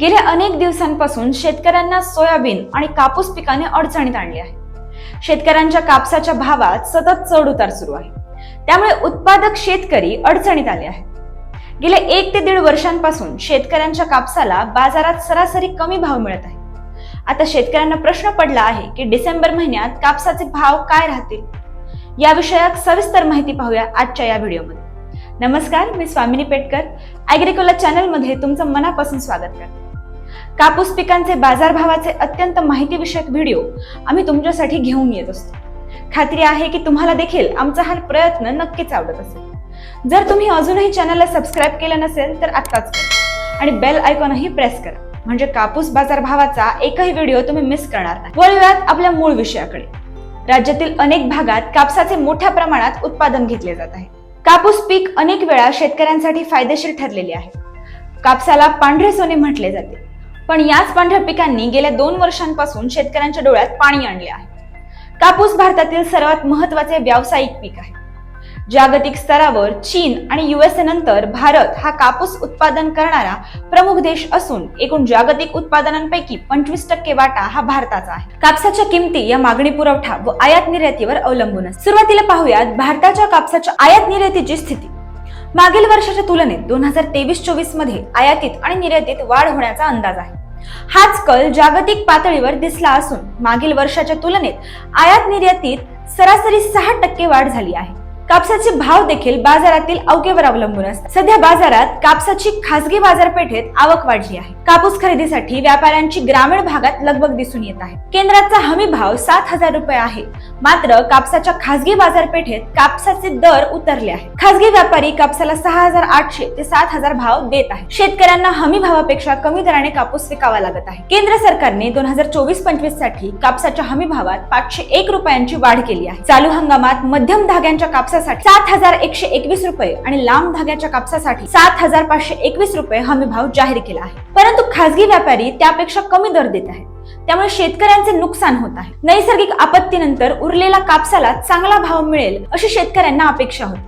गेल्या अनेक दिवसांपासून शेतकऱ्यांना सोयाबीन आणि कापूस पिकाने अडचणीत आणली आहे. शेतकऱ्यांच्या कापसाच्या भावात सतत चढ उतार सुरू आहे. त्यामुळे उत्पादक शेतकरी अडचणीत आले आहेत. गेल्या एक ते दीड वर्षांपासून शेतकऱ्यांच्या कापसाला बाजारात सरासरी कमी भाव मिळत आहे. आता शेतकऱ्यांना प्रश्न पडला आहे की डिसेंबर महिन्यात कापसाचे भाव काय राहतील? या विषयात सविस्तर माहिती पाहूया आजच्या या व्हिडिओमध्ये. नमस्कार मी स्वामिनी पेटकर. ॲग्रिकोला चॅनलमध्ये तुमचं मनापासून स्वागत करते. कापूस पिकांचे बाजारभावाचे अत्यंत माहितीविषयक व्हिडिओ आम्ही तुमच्यासाठी घेऊन येत असतो. खात्री आहे की तुम्हाला देखील आमचा हा प्रयत्न नक्कीच आवडत असेल. जर तुम्ही अजूनही चॅनलला सबस्क्राईब केलं नसेल तर आत्ताच करा. आणि बेल आयकॉनही प्रेस करा. म्हणजे कापूस बाजार भावाचा एकही व्हिडिओ तुम्ही मिस करणार नाही. वळूयात आपल्या मूळ विषयाकडे. राज्यातील अनेक भागात कापसाचे मोठ्या प्रमाणात उत्पादन घेतले जात आहे. कापूस पीक अनेक वेळा शेतकऱ्यांसाठी फायदेशीर ठरलेले आहे. कापसाला पांढरे सोने म्हटले जाते. पण याच पांढऱ्या पिकांनी गेल्या दोन वर्षांपासून शेतकऱ्यांच्या डोळ्यात पाणी आणले आहे. कापूस भारतातील सर्वात महत्त्वाचे व्यावसायिक पीक आहे. जागतिक स्तरावर चीन आणि युएसए नंतर भारत हा कापूस उत्पादन करणारा प्रमुख देश असून एकूण जागतिक उत्पादनांपैकी पंचवीस टक्के वाटा हा भारताचा आहे. कापसाच्या किमती या मागणी पुरवठा व आयात निर्यातीवर अवलंबून सुरुवातीला पाहूयात भारताच्या कापसाच्या आयात निर्यातीची स्थिती. मागील वर्षाच्या तुलनेत दोन हजार तेवीस चोवीसमध्ये आयातीत आणि निर्यातीत वाढ होण्याचा अंदाज आहे. हाच कल जागतिक पातळीवर दिसला असून मागील वर्षाच्या तुलनेत आयात निर्यातीत सरासरी सहा टक्के वाढ झाली आहे. कापसाचे भाव देखील बाजारातील अवकेवर अवलंबून असतात. सध्या बाजारात कापसाची खासगी बाजारपेठेत आवक वाढली आहे. कापूस खरेदीसाठी व्यापाऱ्यांची ग्रामीण भागात लगबग दिसून येत आहे. केंद्राचा हमी भाव सात हजार रुपये आहे. मात्र कापसाच्या खासगी बाजारपेठेत कापसाचे दर उतरले आहेत. खासगी व्यापारी कापसाला सहा हजार आठशे ते सात हजार भाव देत आहे शेतकऱ्यांना हमी भावापेक्षा कमी दराने कापूस विकावा लागत आहे. केंद्र सरकारने दोन हजार चोवीस पंचवीससाठी कापसाच्या हमी भावात पाचशे एक रुपयांची वाढ केली आहे. चालू हंगामात मध्यम धाग्यांच्या कापसासाठी सात हजार एकशे एकवीस रुपये आणि लांब धाग्याच्या कापसासाठी सात हजार पाचशे एकवीस रुपये हमी भाव जाहीर केला आहे. परंतु खासगी व्यापारी त्यापेक्षा कमी दर देत आहेत. त्यामुळे शेतकऱ्यांचे नुकसान होत आहे. नैसर्गिक आपत्तीनंतर उरलेला कापसाला चांगला भाव मिळेल अशी शेतकऱ्यांना अपेक्षा होती.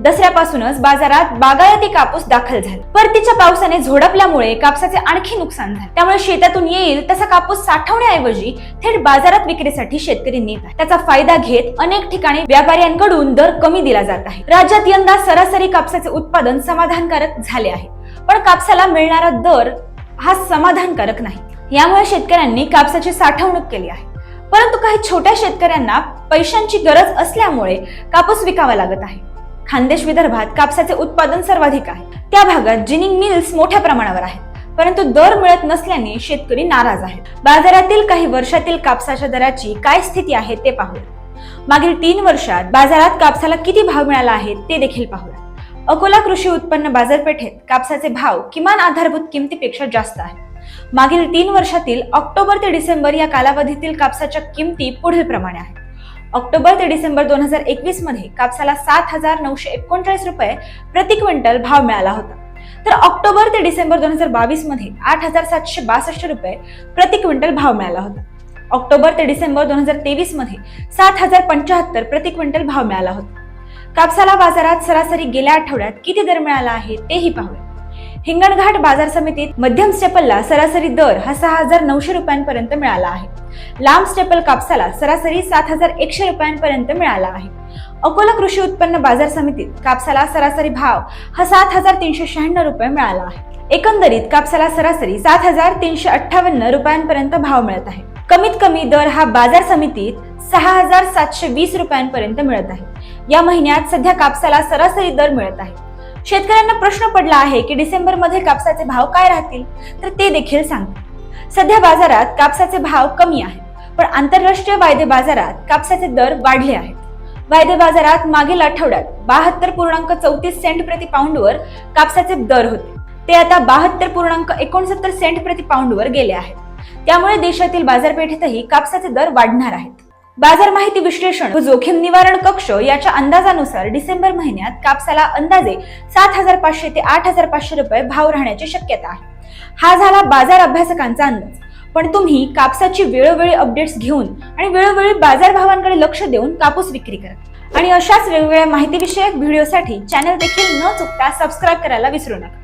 दसऱ्यापासूनच बाजारात बागायती कापूस दाखल झाला. परतीच्या पावसाने झोडपल्यामुळे कापसाचे आणखी नुकसान झाले. त्यामुळे शेतातून येईल तसा कापूस साठवण्याऐवजी थेट बाजारात विक्रीसाठी शेतकरी नेत आहे त्याचा फायदा घेत अनेक ठिकाणी व्यापाऱ्यांकडून दर कमी दिला जात आहे. राज्यात यंदा सरासरी कापसाचे उत्पादन समाधानकारक झाले आहे. पण कापसाला मिळणारा दर हा समाधानकारक नाही. यामुळे शेतकऱ्यांनी कापसाची साठवणूक केली आहे. परंतु काही छोट्या शेतकऱ्यांना पैशांची गरज असल्यामुळे कापूस विकावा लागत आहे. खानदेश विदर्भात कापसाचे उत्पादन सर्वाधिक आहे. त्या भागात जिनिंग मिल्स मोठ्या प्रमाणावर आहेत. परंतु दर मिळत नसल्याने शेतकरी नाराज आहेत. बाजारातील काही वर्षातील कापसाच्या दराची काय स्थिती आहे ते पाहूया. मागील तीन वर्षात बाजारात कापसाला किती भाव मिळाला आहे ते देखील पाहूया. अकोला कृषी उत्पन्न बाजारपेठेत कापसाचे भाव किमान आधारभूत किमतीपेक्षा जास्त आहे. मागील तीन वर्षातील ऑक्टोबर ते डिसेंबर या कालावधीतील कापसाच्या किमती पुढील प्रमाणे आहेत. ऑक्टोबर ते डिसेंबर दोन हजार एकवीसमध्ये कापसाला सात हजार नऊशे एकोणचाळीस रुपये प्रति क्विंटल भाव मिळाला होता. तर ऑक्टोबर ते डिसेंबर दोन हजार बावीसमध्ये आठ हजार सातशे बासष्ट रुपये प्रति क्विंटल भाव मिळाला होता. ऑक्टोबर ते डिसेंबर दोन हजार तेवीसमध्ये सात हजार पंच्याहत्तर प्रति क्विंटल भाव मिळाला होता. कापसाला बाजारात सरासरी गेल्या आठवड्यात किती दर मिळाला आहे तेही पाहूया. हिंगणघाट बाजार समितीत मध्यम स्टेपलला सरासरी दर हा सहा हजार नऊशे रुपयांपर्यंत मिळाला आहे. लांब स्टेपल कापसाला सरासरी सात हजार एकशे रुपयांपर्यंत मिळाला आहे. अकोला कृषी उत्पन्न बाजार समितीत कापसाला सरासरी भाव हा सात हजार तीनशे शहाण्णव रुपये मिळाला आहे. एकंदरीत कापसाला सरासरी सात हजार तीनशे अठ्ठावन्न रुपयांपर्यंत भाव मिळत आहे. कमीत कमी दर हा बाजार समितीत सहा हजार सातशे वीस रुपयांपर्यंत मिळत आहे. या महिन्यात सध्या कापसाला सरासरी दर मिळत आहे. शेतकऱ्यांना प्रश्न पडला आहे की डिसेंबरमध्ये कापसाचे भाव काय राहतील? तर ते देखील सांगते सध्या बाजारात कापसाचे भाव कमी आहेत पण आंतरराष्ट्रीय वायदे बाजारात कापसाचे दर वाढले आहेत. वायदे बाजारात मागील आठवड्यात बहात्तर पूर्णांक चौतीस सेंट प्रति पाऊंडवर कापसाचे दर होते. ते आता बहात्तर पूर्णांक एकोणसत्तर सेंट प्रति पाऊंडवर गेले आहेत. त्यामुळे देशातील बाजारपेठेतही कापसाचे दर वाढणार आहेत. बाजार माहिती विश्लेषण व जोखीम निवारण कक्ष याच्या अंदाजानुसार डिसेंबर महिन्यात कापसाला अंदाजे सात हजार पाचशे ते आठ हजार पाचशे रुपये भाव राहण्याची शक्यता आहे. हा झाला बाजार अभ्यासकांचा अंदाज. पण तुम्ही कापसाची वेळोवेळी अपडेट्स घेऊन आणि वेळोवेळी बाजारभावांकडे लक्ष देऊन कापूस विक्री करा. आणि अशाच वेगवेगळ्या माहितीविषयक व्हिडिओसाठी चॅनल देखील न चुकता सबस्क्राईब करायला विसरू नका.